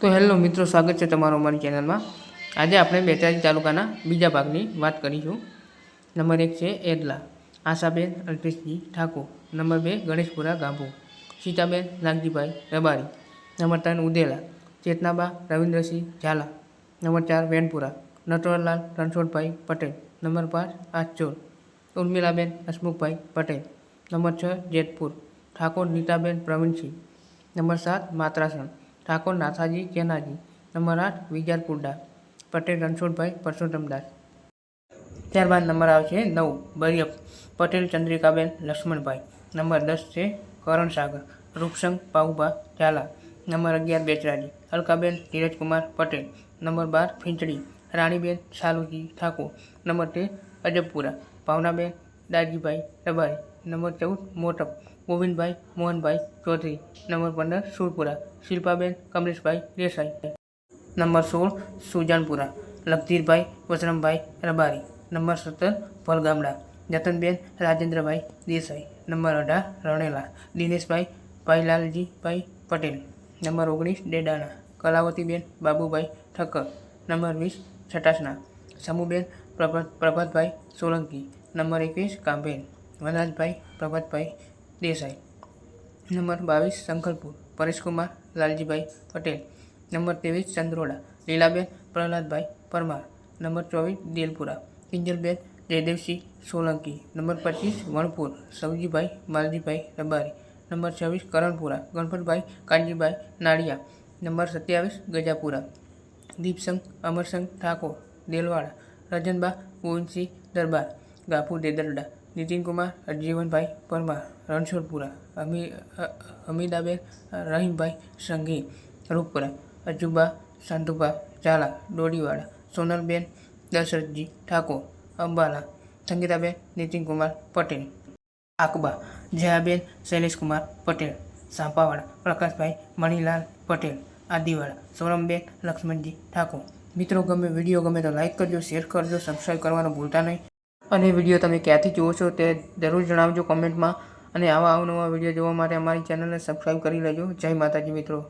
તો હેલો મિત્રો, સ્વાગત છે તમારું અમારી ચેનલમાં. આજે આપણે બેચરાજી તાલુકાના બીજા ભાગની વાત કરીશું. નંબર એક છે એરલા આશાબેન અલ્પેશજી ઠાકોર. નંબર બે, ગણેશપુરા ગાંભુ. સીતાબેન નાગજીભાઈ રબારી. નંબર ત્રણ, ઉદેલા, ચેતનાબા, રવિન્દ્રસિંહ ઝાલા. નંબર ચાર વેનપુરા નટવરલાલ રણછોડભાઈ પટેલ. નંબર પાંચ આચોર ઉર્મિલાબેન હસમુખભાઈ પટેલ. નંબર છ, જેતપુર. ઠાકોર નીતાબેન પ્રવીણસિંહ. નંબર સાત માત્રાસણ ઠાકોર નાથાજી, કેનાજી. નંબર આઠ વિજારપુરડા પટેલ રણછોડભાઈ પરસોત્તમદાસ ત્યારબાદ નંબર આવશે નવ, બરિયપ. પટેલ, ચંદ્રિકાબેન, લક્ષ્મણભાઈ. નંબર દસ છે કરણ સાગર રૂપસંગ, પાઉભા, ઝાલા. નંબર અગિયાર, બેચરાજી. અલકાબેન ધીરજકુમાર, પટેલ. નંબર બાર, ફીંચડી. રાણીબેન સાલુજી ઠાકોર. નંબર તેર, અજબપુરા. ભાવનાબેન, દાજીભાઈ ડબારી નંબર ચૌદ, મોટપ. ગોવિંદભાઈ, મોહનભાઈ ચૌધરી. નંબર પંદર, સુરપુરા. શિલ્પાબેન, કમલેશભાઈ દેસાઈ. નંબર સોળ, સુજાનપુરા. લખધીરભાઈ, વસરમભાઈ રબારી. નંબર સત્તર, ભલગામડા. જતનબેન, રાજેન્દ્રભાઈ દેસાઈ. નંબર અઢાર, રણેલા. દિનેશભાઈ ભાઈલાલજીભાઈ પટેલ. નંબર ઓગણીસ ડેડાણા કલાવતીબેન બાબુભાઈ ઠક્કર. નંબર વીસ, છટાસના. સમુબેન પ્રભાત પ્રભાતભાઈ સોલંકી. નંબર એકવીસ કાંભેલ વનરાજભાઈ, પ્રભાતભાઈ દેસાઈ નંબર બાવીસ સંકલપુર પરેશકુમાર લાલજીભાઈ પટેલ નંબર ત્રેવીસ ચંદ્રોડા લીલાબેન પ્રહલાદભાઈ પરમાર નંબર ચોવીસ દેલપુરા કિંજલબેન જયદેવસિંહ સોલંકી નંબર પચીસ વણપુર સવજીભાઈ માલજીભાઈ રબારી નંબર છવ્વીસ કરણપુરા ગણપતભાઈ કાનજીભાઈ નાળિયા નંબર સત્યાવીસ ગજાપુરા દીપસંગ અમરસંગ ઠાકોર દેલવાડા રજનબા ગોવિંદસિંહ દરબાર ગાપુ દેદરડા નીતિનકુમાર અજીવનભાઈ પરમાર, રણછોડપુરા, અમી, અ- રહીમભાઈ સંઘી રૂપપુરા, અજુબા શાંતુભા ઝાલા, ડોડીવાડા, સોનલબેન, દશરથજી ઠાકોર, અંબાલા, સંગીતાબેન નીતિનકુમાર પટેલ, આકબા, જયાબેન શૈલેષકુમાર પટેલ, સાંપાવાડા, પ્રકાશભાઈ મણિલાલ પટેલ, આદિવાડા સોરમબેન લક્ષ્મણજી ઠાકોર. મિત્રો, ગમે વીડિયો ગમે તો લાઇક કરજો, શેર કરજો, સબસ્ક્રાઈબ કરવાનું ભૂલતા નહીં. અને વીડિયો તમે ક્યાંથી જુઓ છો તે જરૂર જણાવજો કોમેન્ટમાં. અને આવા અવનવા વીડિયો જોવા માટે અમારી ચેનલને સબસ્ક્રાઈબ કરી લેજો. જય માતાજી મિત્રો.